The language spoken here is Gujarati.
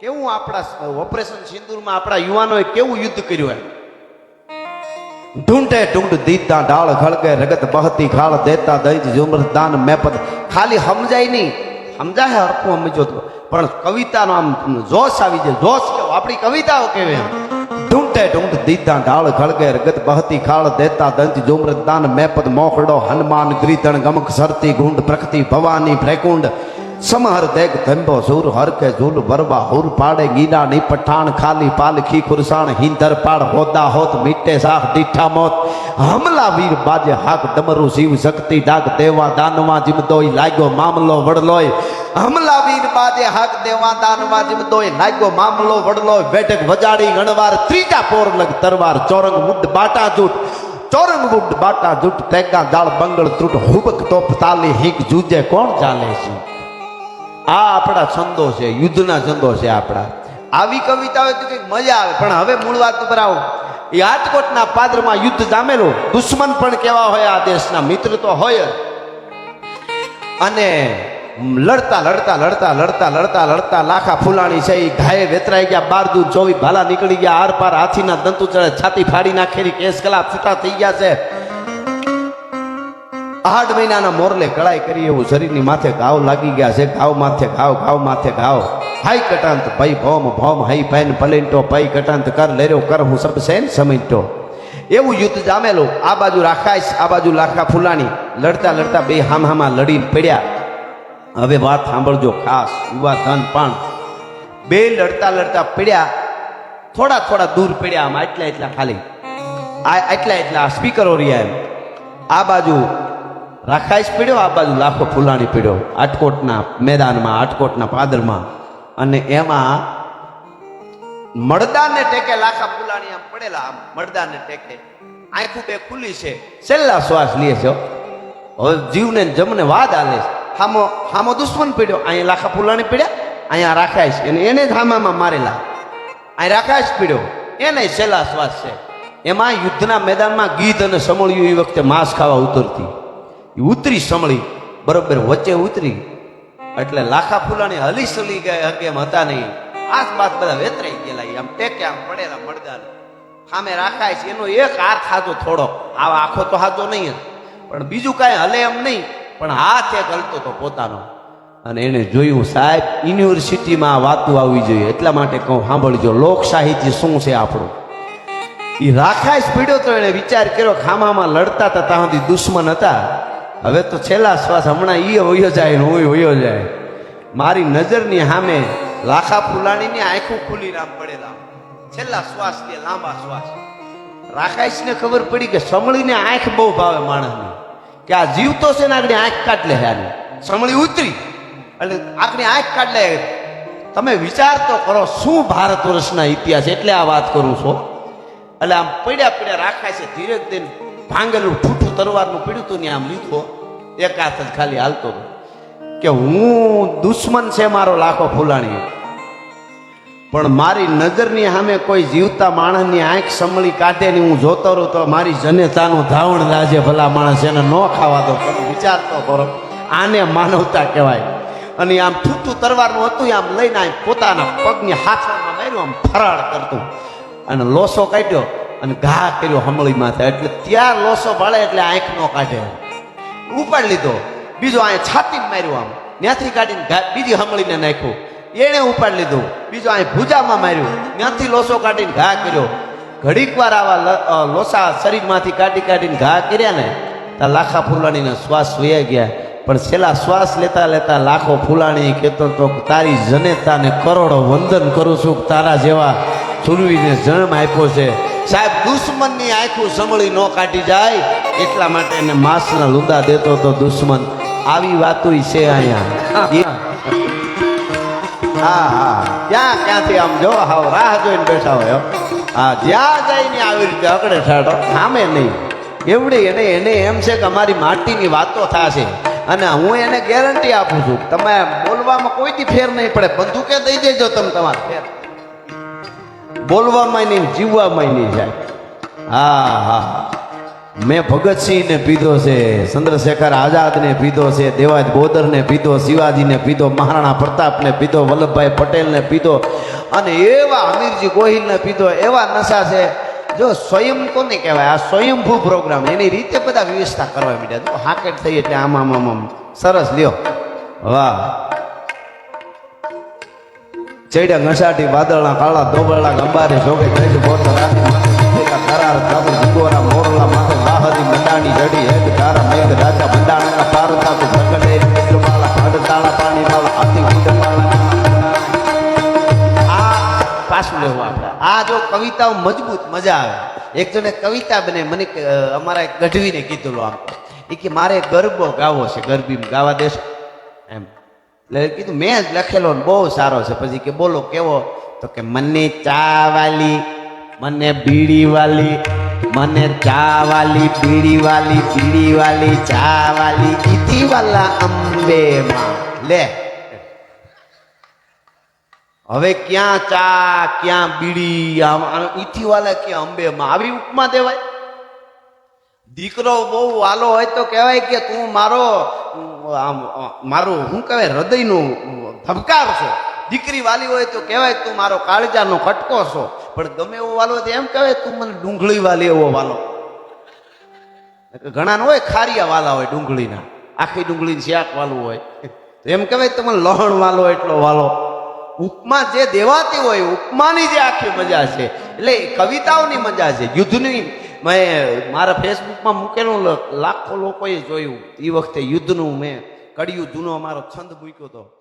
કેવું આપણા ઓપરેશન સિંદૂરમાં આપણા યુવાનોએ કેવું યુદ્ધ કર્યું એમ? ઢૂંઢે ઢૂંઢ દીતા ડાળ ખળગે રગત બહતી ખાળ દેતા દૈજ જુમર દાન મેપદ. ખાલી સમજાય નહીં. સમજાય હરખું સમજો તો. પણ કવિતાનો આમ જોશ આવી જાય. જોશ કેવો? આપણી કવિતાઓ કેવી એમ? ઢૂંઢે ઢૂંઢ દીતા ડાળ ખળગે રગત બહતી ખાળ દેતા દંત જુમર દાન મેપદ. મોખડો હનુમાન ગ્રીધણ ગમક સરતી ગુંડ પ્રકૃતિ ભવાની ભ્રેકુંડ. સમહર દેગ ધંભો સુર હરકે ઝૂલ વરવા હુર પાડે ગીડા ની પઠાણ, ખાલી પાલખી ખુરસાણ, હિંદર પાડ હોદા હોત, મીટે સાખ દીઠા મોત. હમલા વીર બાજે હાક ડમરુ, શિવ શક્તિ ડાક, દેવા દાનવા જીમદોય લાગ્યો મામલો વડલોય. હમલા વીર બાજે હાક, દેવા દાનવા જીમદોય લાગ્યો મામલો વડલોય. બેઠક વજાડી ગણવાર, ત્રીજા પોર લગ તરવાર, ચોરંગ મુદ્દ બાટા જૂટ. ચોરંગ મુડ બાટા જૂટ, તેગા દાળ બંગળ ત્રુટ હુબક તોપ તાલી હિંક જૂજે, કોણ ચાલે છે? આ આપણા છંદો છે, યુદ્ધના છંદો છે આપણા. આવી કવિતા હોય તો કંઈક મજા આવે, પણ હવે મૂળ વાત ઉપર આવો. રાજકોટના પાદરમાં યુદ્ધ જામેલું, દુશ્મન પણ કેવા હોય આ દેશના, મિત્ર તો હોય અને લડતા લડતા લડતા લડતા લડતા લડતા લાખા ફૂલાણી છે, એ ઘાયે વેતરાઈ ગયા, બાર દૂર ચોવી ભાલા નીકળી ગયા આર પાર હાથીના દંતુ ચડે, છાતી ફાડી નાખેલી કેસ કલા છૂટા થઈ ગયા છે. આઠ મહિનાના મોરલે કળાઈ કરી એવું શરીરની માથે ઘાવ લાગી ગયા છે. ઘાવ માથે ઘાવ ઘાવ માથે ઘાવ. હાઈ કટાંત ભાઈ ભોમ ભોમ હાઈ પેન પલેન્ટો ભાઈ કટાંત, કર, લેરો, કર, હું સબ સેન સમિટો એવું યુદ્ધ જામેલું. આ બાજુ રાખાઈશ, આ બાજુ લાખા ફૂલાણી. લડતા લડતા બે હામ હામા લડીને પડ્યા. હવે વાત સાંભળજો ખાસ, યુવા ધન પણ. બે લડતા લડતા પડ્યા. થોડા થોડા દૂર પડ્યા આમ એટલા એટલા ખાલી. આ એટલા એટલા સ્પીકરો રહ્યા એમ. આ બાજુ રાખાઈશ પીડ્યો, આ બાજુ લાખો ફૂલાણી પીડ્યો, આટકોટના મેદાનમાં, આટકોટના પાદરમાં. અને એમાં મળદાને ટેકે લાખા ફૂલાણી આમ પડેલા, આમ મળદાને ટેકે. આંખું બે ખુલ્લી છે. છેલ્લા શ્વાસ લે છે હવે જીવને જમને વાદ આલે છે. હામો હામો દુશ્મન પીડ્યો, અહીંયા લાખા ફૂલાણી પીડ્યા, અહીંયા રાખાઈશ એને એને જ હામામાં મારેલા. અહીં રાખાઈશ પીડ્યો. એને છેલ્લા શ્વાસ છે. એમાં યુદ્ધના મેદાનમાં ગીધ અને સમળ્યું એ વખતે માંસ ખાવા ઉતરતી. એ ઉતરી સમળી, બરોબર, વચ્ચે ઉતરી. એટલે લાખા ફૂલાની હલી સલી ગયા હકે એમ હતા નહીં. આસપાસ બધા વેતરાઈ ગયેલા આમ ટેકે આમ પડેલા મળદાને સામે રાખાય છે, એનો એક હાથ હાથો થોડો. આ આખો તો હાથો નહીં પણ બીજું કાંઈ હલે એમ નહીં, પણ હાથ એક હલતો તો પોતાનો. અને એને જોયું, સાહેબ, યુનિવર્સિટીમાં આ વાતું આવવી જોઈએ. એટલા માટે કહું, સાંભળજો, લોક સાહિત્ય શું છે આપણું? એ રાખાય પીડ્યો તો એણે વિચાર કર્યો ખામામાં લડતા હતા, ત્યાં સુધી દુશ્મન હતા. હવે તો છેલ્લા શ્વાસ હમણાં ઈ વયો જાય ને હું વયો જાય. મારી નજરની સામે લાખા ફુલાણીની આંખો ખુલી રામ પડેલા છેલ્લા શ્વાસ લે લાંબા શ્વાસ. રાખાઈશને ખબર પડી કે સમળીને આંખ બહુ ભાવે માણસની. કે આ જીવતો છે ને આગળ આંખ કાઢ લે આની. સમળી ઉતરી. એટલે આખની આંખ કાઢ લે તમે વિચાર તો કરો શું ભારત વર્ષના ઇતિહાસ? એટલે આ વાત કરું છું. એટલે આમ પડ્યા પડ્યા રાખાય છે ધીરે ધીરે ભાંગેલું ઠૂઠું તરવારનું પીડ્યું હતું ને આમ લીધો, એક હાથ જ ખાલી હાલતો કે હું દુશ્મન છે મારો લાખો ફૂલાણી પણ મારી નજરની સામે કોઈ જીવતા માણસની આંખ સંભળી કાઢે ને હું જોતો રહું તો મારી જનેતાનું ધાવણ રાજે ભલા માણસ એને ન ખાવા દો. તમે વિચાર કરો આને માનવતા કહેવાય. અને આમ ઠૂઠું તરવારનું હતું આમ લઈને આમ પોતાના પગની હાથમાં માર્યું, આમ ફરાળ કરતું. અને લોસો કાઢ્યો. અને ઘા કર્યો હમળી માથે. એટલે ત્યાં લોસો ભળે એટલે આંખ નો કાઢે. ઉપાડી લીધો. બીજો આ છાતી માર્યું આમ. ત્યાંથી કાઢીને બીજી હમળીને નાખ્યું. એણે ઉપાડી લીધું. બીજો અહીં ભૂજામાં માર્યું. ત્યાંથી લોસો કાઢીને ઘા કર્યો. ઘડીક વાર આવા લોસા શરીરમાંથી કાઢી કાઢીને ઘા કર્યા ને ત્યાં લાખા ફૂલાણીના શ્વાસ સુયા ગયા. પણ છેલ્લા શ્વાસ લેતા લેતા લાખો ફૂલાણી કહેતો તો તારી જનેતાને કરોડો વંદન કરું છું તારા જેવા સુરવીને જન્મ આપ્યો છે. સાહેબ દુશ્મનની આંખું સંભળી ન કાઢી જાય એટલા માટે એને માંસના લુંદા દેતો તો દુશ્મન. આવી વાતો છે અહીંયા. હા હા. ક્યાં ક્યાંથી આમ જો હાવ રાહ જોઈને બેઠા હોય હા. જ્યાં જઈને આવી રીતે અકડે ઠાડો સામે નહીં. એવડી એને એને એમ છે કે અમારી માટીની વાતો થશે. અને હું એને ગેરંટી આપું છું તમે બોલવામાં કોઈથી ફેર નહીં પડે. બંદૂકે દઈ દેજો તમે તમારે ફેર. બોલવામાં નહીં, જીવવામાં નહીં જાય. હા હા. મેં ભગતસિંહને પીધો છે, ચંદ્રશેખર આઝાદને પીધો છે, દેવાજ બોદરને પીધો, શિવાજીને પીધો, મહારાણા પ્રતાપને પીધો, વલ્લભભાઈ પટેલને પીધો અને એવા અમીરજી ગોહિલને પીધો, એવા નશા છે. જો સ્વયં કોને કહેવાય? આ સ્વયંભૂ પ્રોગ્રામ, એની રીતે બધા વ્યવસ્થા કરવા માંડ્યા. હાકેટ થઈ એટલે આમ આમ આમ. સરસ, લ્યો. વાહ. ચડ્યા ઘસાટી વાદળના કાળા ધોબળા ગંબારે જોગે ચડ બોત રાતી કરાર કાબુ ગુગોરા મોરલા માથે વાહરી મંડાણી જડી હેત તારા મેઘ રાજા મંડાણાના પાર તું ભગડે મિત્રમાળા ભાડતાળા પાણીમાળા હાથી ગુંડમાળા આ પાછું લેવું આપણે. આ જો કવિતાઓ મજબૂત મજા આવે. એક જણે કવિતા બને, મને અમારા એક ગઢવીને કીધું આમ. એ કે, મારે ગરબો ગાવો છે ગરબી ગાવા દેશો. એમ. કીધું, મેં જ લખેલો ને બહુ સારો છે. પછી કે બોલો, કેવો? તો કે, મને ચા વાલી, મને બીડી વાલી, મને ચા વાલી, બીડી વાલી બીડી વાલી, ચા વાલી ઈથી વાલા અંબે માં લે. હવે ક્યાં ચા, ક્યાં બીડી ઈથી વાલા ક્યાં અંબે માં આવી ઉપમા દેવાય? દીકરો બહુ વાલો હોય તો કહેવાય કે, તું મારો આમ મારું શું કહેવાય, હૃદયનું ધબકાર છો. દીકરી વાલી હોય તો કહેવાય, તું મારો કાળજાનો કટકો છો. પણ ગમે એવો વાલો તો એમ કહેવાય, તું મને ડુંગળી વાલી એવો વાલો. ઘણા હોય, ખારિયા વાલા હોય ડુંગળીના. આખી ડુંગળી શાક વાલું હોય. તો એમ કહેવાય તમે લહણ વાલો એટલો વાલો. ઉપમા જે દેવાતી હોય, ઉપમાની જે આખી મજા છે. એટલે કવિતાઓની મજા છે, યુદ્ધની મેં મારા ફેસબુકમાં મૂકેલું લાખો લોકોએ જોયું. એ વખતે યુદ્ધનું મેં કડિયું જૂનો મારો છંદ મૂક્યો હતો.